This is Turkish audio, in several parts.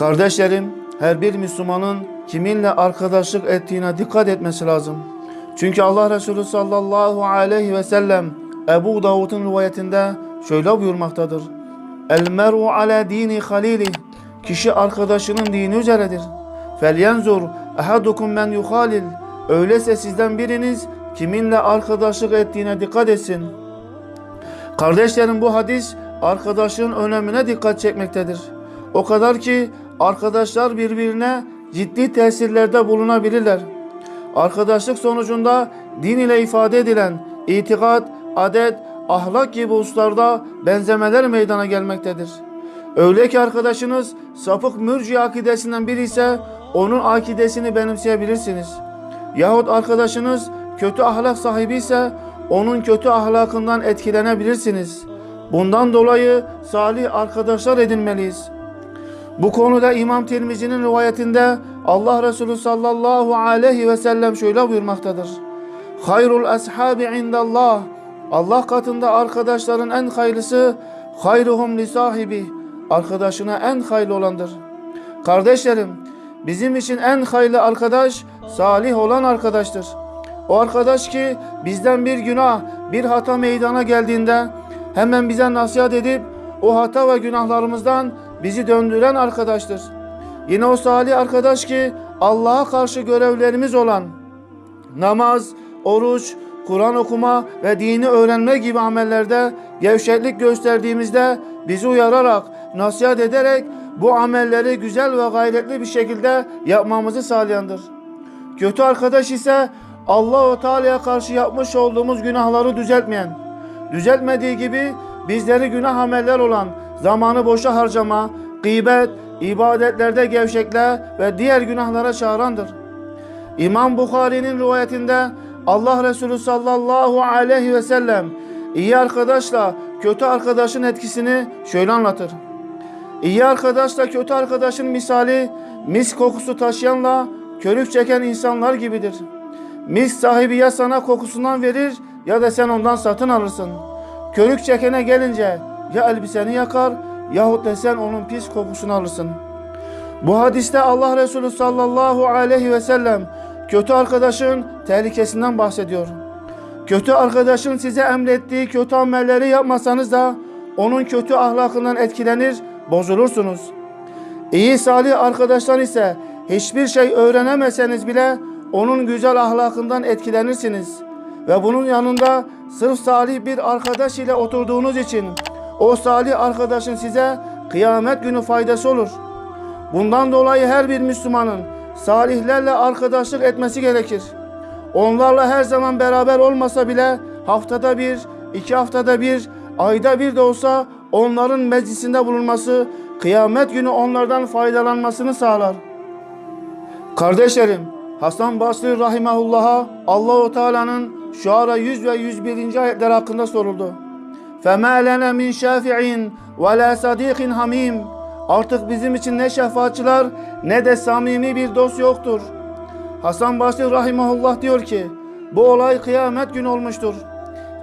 Kardeşlerim, her bir Müslümanın kiminle arkadaşlık ettiğine dikkat etmesi lazım. Çünkü Allah Resulü sallallahu aleyhi ve sellem Ebu Davud'un rivayetinde şöyle buyurmaktadır. El mer'u ala dini halili. Kişi arkadaşının dini üzeredir. Felyenzur ahadukum men yuhalil. Öyleyse sizden biriniz kiminle arkadaşlık ettiğine dikkat etsin. Kardeşlerim bu hadis arkadaşlığın önemine dikkat çekmektedir. O kadar ki arkadaşlar birbirine ciddi tesirlerde bulunabilirler. Arkadaşlık sonucunda din ile ifade edilen itikat, adet, ahlak gibi hususlarda benzemeler meydana gelmektedir. Öyle ki arkadaşınız sapık mürci akidesinden biri ise onun akidesini benimseyebilirsiniz. Yahut arkadaşınız kötü ahlak sahibi ise onun kötü ahlakından etkilenebilirsiniz. Bundan dolayı salih arkadaşlar edinmeliyiz. Bu konuda İmam Tirmizi'nin rivayetinde Allah Resulü sallallahu aleyhi ve sellem şöyle buyurmaktadır. Hayrul ashabi indallah. Allah katında arkadaşların en hayırlısı hayruhum li sahibi. Arkadaşına en hayırlı olandır. Kardeşlerim, bizim için en hayırlı arkadaş salih olan arkadaştır. O arkadaş ki bizden bir günah, bir hata meydana geldiğinde hemen bize nasihat edip o hata ve günahlarımızdan bizi döndüren arkadaştır. Yine o salih arkadaş ki Allah'a karşı görevlerimiz olan namaz, oruç, Kur'an okuma ve dini öğrenme gibi amellerde gevşeklik gösterdiğimizde bizi uyararak, nasihat ederek bu amelleri güzel ve gayretli bir şekilde yapmamızı sağlayandır. Kötü arkadaş ise Allah-u Teala'ya karşı yapmış olduğumuz günahları düzeltmeyen, düzeltmediği gibi bizleri günah ameller olan zamanı boşa harcama, gıybet, ibadetlerde gevşekle ve diğer günahlara çağırandır. İmam Bukhari'nin rivayetinde Allah Resulü sallallahu aleyhi ve sellem iyi arkadaşla kötü arkadaşın etkisini şöyle anlatır. İyi arkadaşla kötü arkadaşın misali mis kokusu taşıyanla körük çeken insanlar gibidir. Mis sahibi ya sana kokusundan verir ya da sen ondan satın alırsın. Körük çekene gelince ya elbiseni yakar yahut da sen onun pis kokusunu alırsın. Bu hadiste Allah Resulü sallallahu aleyhi ve sellem kötü arkadaşın tehlikesinden bahsediyor. Kötü arkadaşın size emrettiği kötü amelleri yapmasanız da onun kötü ahlakından etkilenir, bozulursunuz. İyi salih arkadaşlar ise hiçbir şey öğrenemeseniz bile onun güzel ahlakından etkilenirsiniz. Ve bunun yanında sırf salih bir arkadaş ile oturduğunuz için o salih arkadaşın size kıyamet günü faydası olur. Bundan dolayı her bir Müslümanın salihlerle arkadaşlık etmesi gerekir. Onlarla her zaman beraber olmasa bile haftada bir, iki haftada bir, ayda bir de olsa onların meclisinde bulunması kıyamet günü onlardan faydalanmasını sağlar. Kardeşlerim, Hasan Basri rahimehullah'a Allahu Teala'nın Şuara 100 ve 101. ayetler hakkında soruldu. فَمَا لَنَا مِنْ شَافِعٍ وَلَا صَد۪يقٍ hamim. Artık bizim için ne şefaatçılar ne de samimi bir dost yoktur. Hasan Basri Rahimahullah diyor ki bu olay kıyamet gün olmuştur.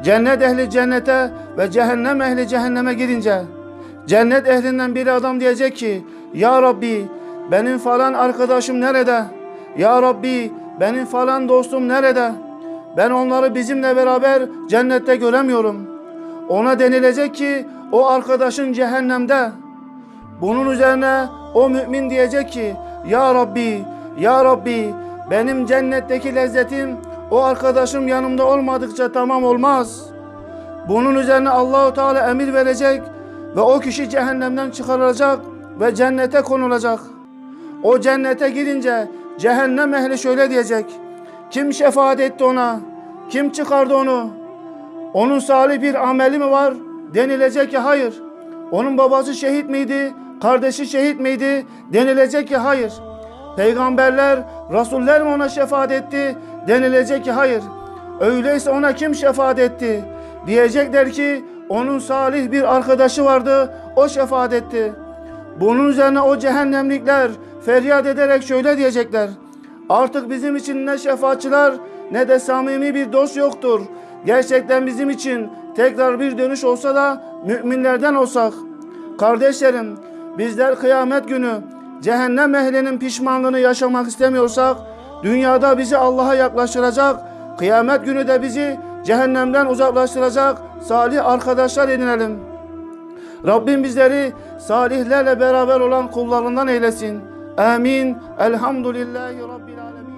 Cennet ehli cennete ve cehennem ehli cehenneme gidince cennet ehlinden bir adam diyecek ki Ya Rabbi benim falan arkadaşım nerede? Ya Rabbi benim falan dostum nerede? Ben onları bizimle beraber cennette göremiyorum.'' Ona denilecek ki o arkadaşın cehennemde. Bunun üzerine o mümin diyecek ki Ya Rabbi, Ya Rabbi benim cennetteki lezzetim o arkadaşım yanımda olmadıkça tamam olmaz. Bunun üzerine Allahu Teala emir verecek ve o kişi cehennemden çıkarılacak ve cennete konulacak. O cennete girince cehennem ehli şöyle diyecek. Kim şefaat etti ona? Kim çıkardı onu? Onun salih bir ameli mi var? Denilecek ki hayır. Onun babası şehit miydi? Kardeşi şehit miydi? Denilecek ki hayır. Peygamberler, rasuller mi ona şefaat etti? Denilecek ki hayır. Öyleyse ona kim şefaat etti? Diyecekler ki onun salih bir arkadaşı vardı, o şefaat etti. Bunun üzerine o cehennemlikler feryat ederek şöyle diyecekler. Artık bizim için ne şefaatçiler ne de samimi bir dost yoktur. Gerçekten bizim için tekrar bir dönüş olsa da müminlerden olsak. Kardeşlerim bizler kıyamet günü cehennem ehlinin pişmanlığını yaşamak istemiyorsak, dünyada bizi Allah'a yaklaştıracak, kıyamet günü de bizi cehennemden uzaklaştıracak salih arkadaşlar edinelim. Rabbim bizleri salihlerle beraber olan kullarından eylesin. Amin. Elhamdülillahi Rabbil alemin.